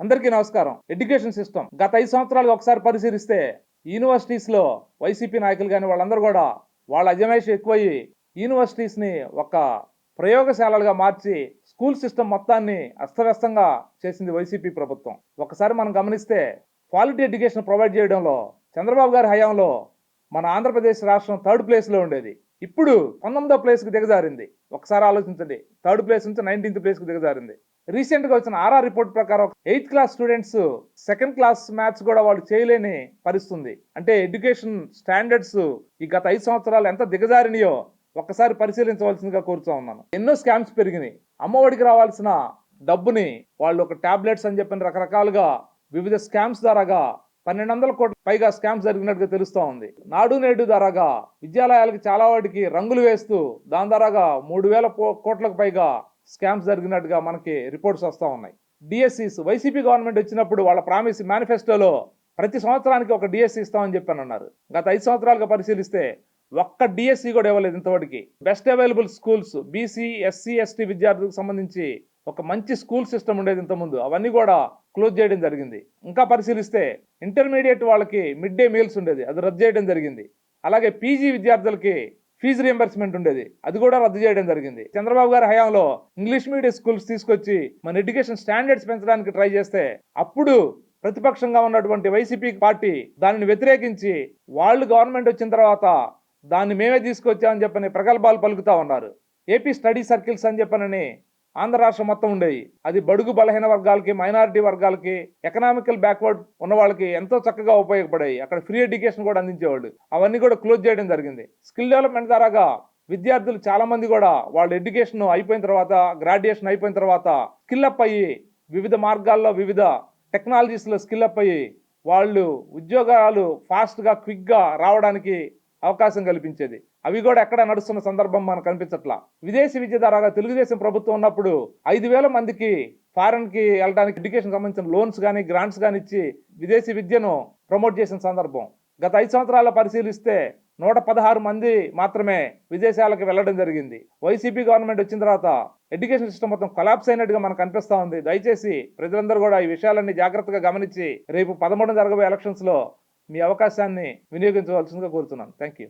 అందరికీ నమస్కారం. Education system గత ఐదు సంవత్సరాలు ఒకసారి పరిశీలిస్తే యూనివర్సిటీస్లో వైసీపీ నాయకులు కానీ వాళ్ళందరూ కూడా వాళ్ళ అజమాయిషి ఎక్కువయ్యి యూనివర్సిటీస్ని ఒక ప్రయోగశాలలుగా మార్చి స్కూల్ సిస్టమ్ మొత్తాన్ని అస్తవ్యస్తంగా చేసింది వైసీపీ ప్రభుత్వం. ఒకసారి మనం గమనిస్తే క్వాలిటీ ఎడ్యుకేషన్ ప్రొవైడ్ చేయడంలో చంద్రబాబు గారి హయాంలో మన ఆంధ్రప్రదేశ్ రాష్ట్రం థర్డ్ ప్లేస్లో ఉండేది. ఇప్పుడు పంతొమ్మిదో ప్లేస్కి దిగజారింది. ఒకసారి ఆలోచించండి. థర్డ్ ప్లేస్ నుంచి నైన్టీన్త్ ప్లేస్కి దిగజారింది. రీసెంట్గా వచ్చిన ఆర్ఆర్ రిపోర్ట్ ప్రకారం eighth class students second class maths కూడా వాళ్ళు చేయలేని పరిస్థితుంది. అంటే ఎడ్యుకేషన్ స్టాండర్డ్స్ ఈ గత ఐదు సంవత్సరాలు ఎంత దిగజారినాయో ఒక్కసారి పరిశీలించవలసిందిగా కోరుతా ఉన్నాను. ఎన్నో స్కామ్స్ పెరిగినాయి. అమ్మఒడికి రావాల్సిన డబ్బుని వాళ్ళు ఒక టాబ్లెట్స్ అని చెప్పిన రకరకాలుగా వివిధ స్కామ్స్ ద్వారాగా పన్నెండు వందల కోట్ల పైగా స్కామ్స్ జరిగినట్టుగా తెలుస్తూ ఉంది. నాడు నేడు ద్వారాగా విద్యాలయాలకు చాలా వాటికి రంగులు వేస్తూ దాని ద్వారాగా మూడు వేల కో- కోట్లకు పైగా స్కామ్స్ జరిగినట్టుగా మనకి రిపోర్ట్స్ వస్తూ ఉన్నాయి. డిఎస్సిస్ వైసీపీ గవర్నమెంట్ వచ్చినప్పుడు వాళ్ళ ప్రామిస్ మేనిఫెస్టోలో ప్రతి సంవత్సరానికి ఒక డిఎస్సి ఇస్తామని చెప్పాను అన్నారు. గత ఐదు సంవత్సరాలుగా పరిశీలిస్తే ఒక్క డిఎస్సి కూడా ఇవ్వలేదు ఇంతవరకు. Best available schools BC SC ST విద్యార్థులకు సంబంధించి ఒక మంచి స్కూల్ సిస్టమ్ ఉండేది ఇంతకుముందు. అవన్నీ కూడా క్లోజ్ చేయడం జరిగింది. ఇంకా పరిశీలిస్తే ఇంటర్మీడియట్ వాళ్ళకి మిడ్ డే మీల్స్ ఉండేది. అది రద్దు చేయడం జరిగింది. అలాగే పీజీ విద్యార్థులకి ఫీజు రియంబర్స్మెంట్ ఉండేది. అది కూడా రద్దు చేయడం జరిగింది. చంద్రబాబు గారి హయాంలో ఇంగ్లీష్ మీడియం స్కూల్స్ తీసుకొచ్చి మన ఎడ్యుకేషన్ స్టాండర్డ్స్ పెంచడానికి ట్రై చేస్తే అప్పుడు ప్రతిపక్షంగా ఉన్నటువంటి వైసీపీ పార్టీ దానిని వ్యతిరేకించి వాళ్ళు గవర్నమెంట్ వచ్చిన తర్వాత దాన్ని మేమే తీసుకొచ్చామని చెప్పని ప్రగల్భాలు పలుకుతా ఉన్నారు. ఏపీ స్టడీ సర్కిల్స్ అని చెప్పనని ఆంధ్ర రాష్ట్రం మొత్తం ఉండేవి. అది బడుగు బలహీన వర్గాలకి మైనారిటీ వర్గాలకి ఎకనామికల్ బ్యాక్వర్డ్ ఉన్న వాళ్ళకి ఎంతో చక్కగా ఉపయోగపడాయి అక్కడ ఫ్రీ ఎడ్యుకేషన్ కూడా అందించేవాళ్ళు. అవన్నీ కూడా క్లోజ్ చేయడం జరిగింది. స్కిల్ డెవలప్మెంట్ ద్వారాగా విద్యార్థులు చాలామంది కూడా వాళ్ళ ఎడ్యుకేషన్ అయిపోయిన తర్వాత గ్రాడ్యుయేషన్ అయిపోయిన తర్వాత స్కిల్ అప్ అయ్యి వివిధ మార్గాల్లో వివిధ టెక్నాలజీస్లో స్కిల్ అప్ అయ్యి వాళ్ళు ఉద్యోగాలు ఫాస్ట్గా క్విక్గా రావడానికి అవకాశం కల్పించేది. అవి కూడా ఎక్కడ నడుస్తున్న సందర్భం మనకు కనిపించట్లా. విదేశీ విద్య ద్వారా తెలుగుదేశం ప్రభుత్వం ఉన్నప్పుడు ఐదు వేల మందికి ఫారెన్కి వెళ్ళడానికి ఎడ్యుకేషన్ సంబంధించిన లోన్స్ కానీ గ్రాంట్స్ కానీ ఇచ్చి విదేశీ విద్యను ప్రమోట్ చేసిన సందర్భం. గత ఐదు సంవత్సరాల పరిశీలిస్తే నూట పదహారు మంది మాత్రమే విదేశాలకు వెళ్ళడం జరిగింది. వైసీపీ గవర్నమెంట్ వచ్చిన తర్వాత ఎడ్యుకేషన్ సిస్టమ్ మొత్తం కొలాప్స్ అయినట్టుగా మనకు కనిపిస్తూ ఉంది. దయచేసి ప్రజలందరూ కూడా ఈ విషయాలన్నీ జాగ్రత్తగా గమనించి రేపు పదమూడు జరగబోయే ఎలక్షన్స్లో మీ అవకాశాన్ని వినియోగించవలసిందిగా కోరుతున్నాను. Thank you